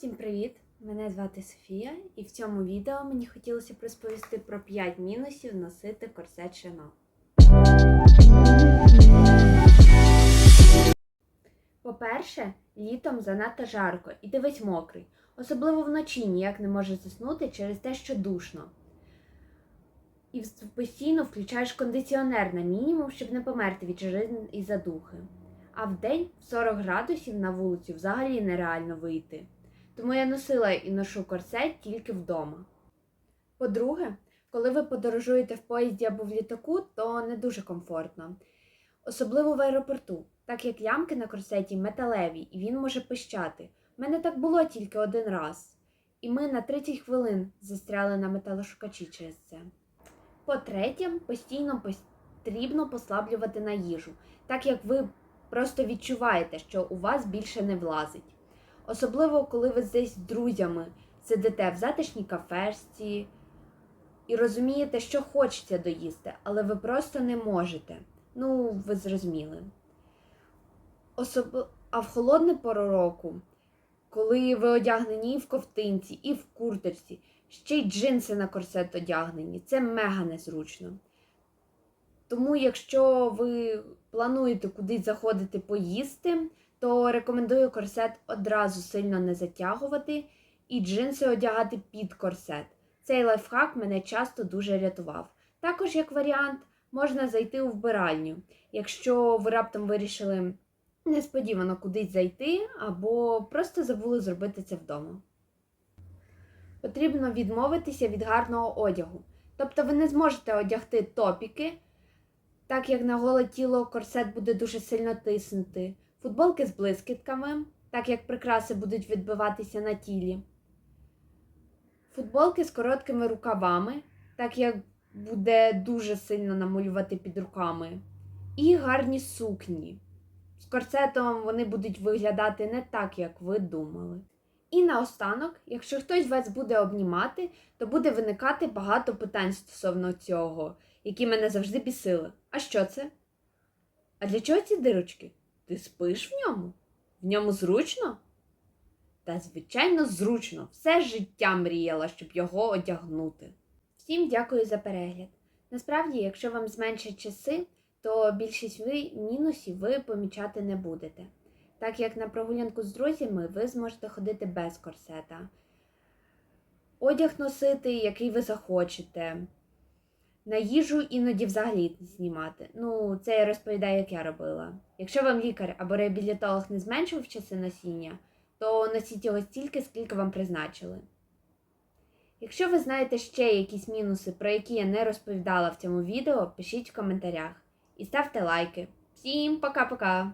Всім привіт! Мене звати Софія, і в цьому відео мені хотілося б розповісти про 5 мінусів носити корсет шино. По-перше, літом занадто жарко і ти весь мокрий. Особливо вночі ніяк не можеш заснути через те, що душно. І постійно включаєш кондиціонер на мінімум, щоб не померти від жари і задухи. А в 40 градусів на вулицю взагалі нереально вийти. Тому я носила і ношу корсет тільки вдома. По-друге, коли ви подорожуєте в поїзді або в літаку, то не дуже комфортно. Особливо в аеропорту, так як лямки на корсеті металеві, і він може пищати. У мене так було тільки один раз. І ми на 30 хвилин застряли на металошукачі через це. По-третє, постійно потрібно послаблювати на їжу, так як ви просто відчуваєте, що у вас більше не влазить. Особливо, коли ви десь з друзями сидите в затишній кафешці і розумієте, що хочеться доїсти, але ви просто не можете. Ну, ви зрозуміли. Особ... А в холодне пору року, коли ви одягнені і в ковтинці, і в курточці, ще й джинси на корсет одягнені, це мега незручно. Тому, якщо ви плануєте кудись заходити поїсти, то рекомендую корсет одразу сильно не затягувати і джинси одягати під корсет. Цей лайфхак мене часто дуже рятував. Також, як варіант, можна зайти у вбиральню, якщо ви раптом вирішили несподівано кудись зайти, або просто забули зробити це вдома. Потрібно відмовитися від гарного одягу. Тобто ви не зможете одягти топіки, так як на голе тіло корсет буде дуже сильно тиснути, футболки з блискітками, так як прикраси будуть відбиватися на тілі, футболки з короткими рукавами, так як буде дуже сильно намалювати під руками, і гарні сукні. З корсетом вони будуть виглядати не так, як ви думали. І наостанок, якщо хтось вас буде обнімати, то буде виникати багато питань стосовно цього, які мене завжди бісили. А що це? А для чого ці дирочки? Ти спиш в ньому? В ньому зручно? Та, звичайно, зручно. Все життя мріяла, щоб його одягнути. Всім дякую за перегляд. Насправді, якщо вам зменшать часи, то більшість ви мінусів ви помічати не будете. Так як на прогулянку з друзями ви зможете ходити без корсета. Одяг носити, який ви захочете. На їжу іноді взагалі знімати. Ну, це я розповідаю, як я робила. Якщо вам лікар або реабілітолог не зменшив часи носіння, то носіть його стільки, скільки вам призначили. Якщо ви знаєте ще якісь мінуси, про які я не розповідала в цьому відео, пишіть в коментарях і ставте лайки. Всім пока-пока!